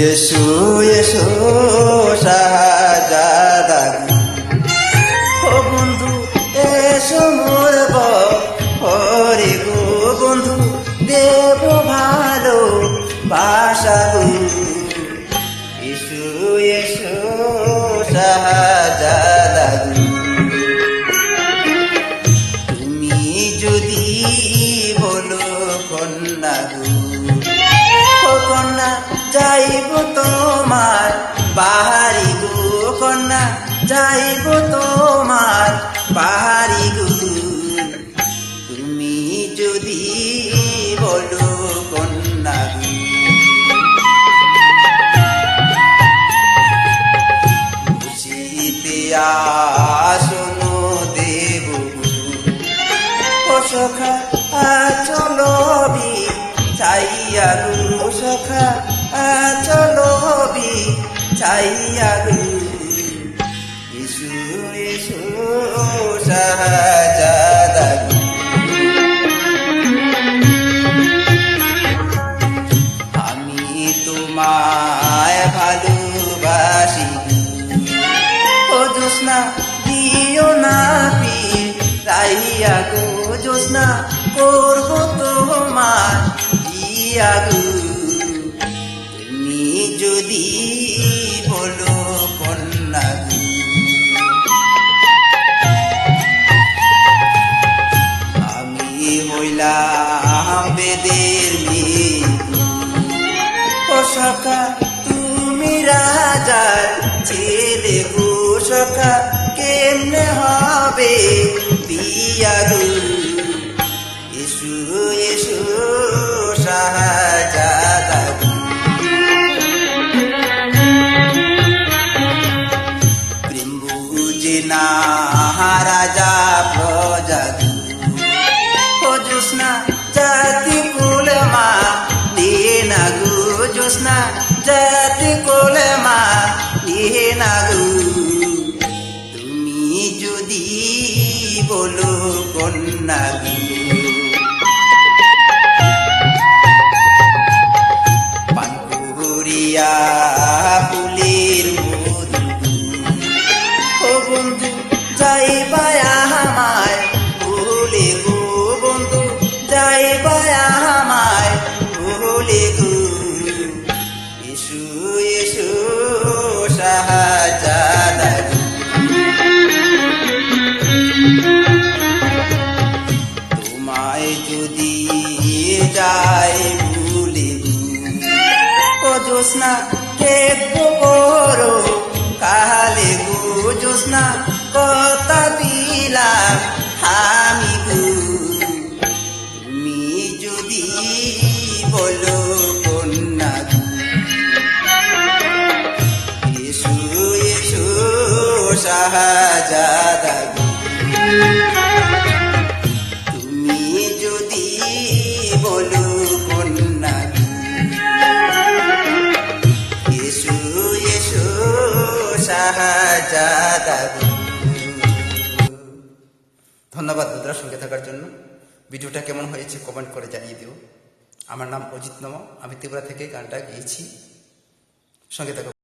এসো এসো শাহজাদা ও বন্ধু এসো মোর হরে গো বন্ধু দেব ভালো বাসা গো এসো শাহজাদা তুমি যদি বলো কন্যা গো যাইব তোমার বাহারি গো কন্যা যাইব তোমার বাহারি গো। তুমি যদি বলো কন্যা গো। খুশিতে আসনো দেব সখা চলো বি, চাইয়া গু চলো বি চাইয়া ইসু ইসু আমি তোমায় ভালোবাসি। ও জোসনা দিও না পীর রাইয়া গো। জোসনা করব তোমার, দিয়া গো। সখা, তুমি রাজার ছেলে গো সখা, কেমনে হবে বিয়া গো এসু এসু, শাহজাদা। গো প্রেম বুঝে না, রাজা প্রজা গো ও জোসনা বলো কন্যা পানপুরিয়া ফুলের মধু। ও বন্ধু জোসনা খেদবো করো? কালে গো জোসনা কথা দিলাম আমি গো তুমি যদি বলো কন্যা এসো এসো শাহজাদা গো। ধন্যবাদ বন্ধুরা সঙ্গে থাকার জন্য। ভিডিওটা কেমন হয়েছে কমেন্ট করে জানিয়ে দিও। আমার নাম অজিত নম। আমি ত্রিপুরা থেকে গানটা গিয়েছি। সঙ্গে থাকো।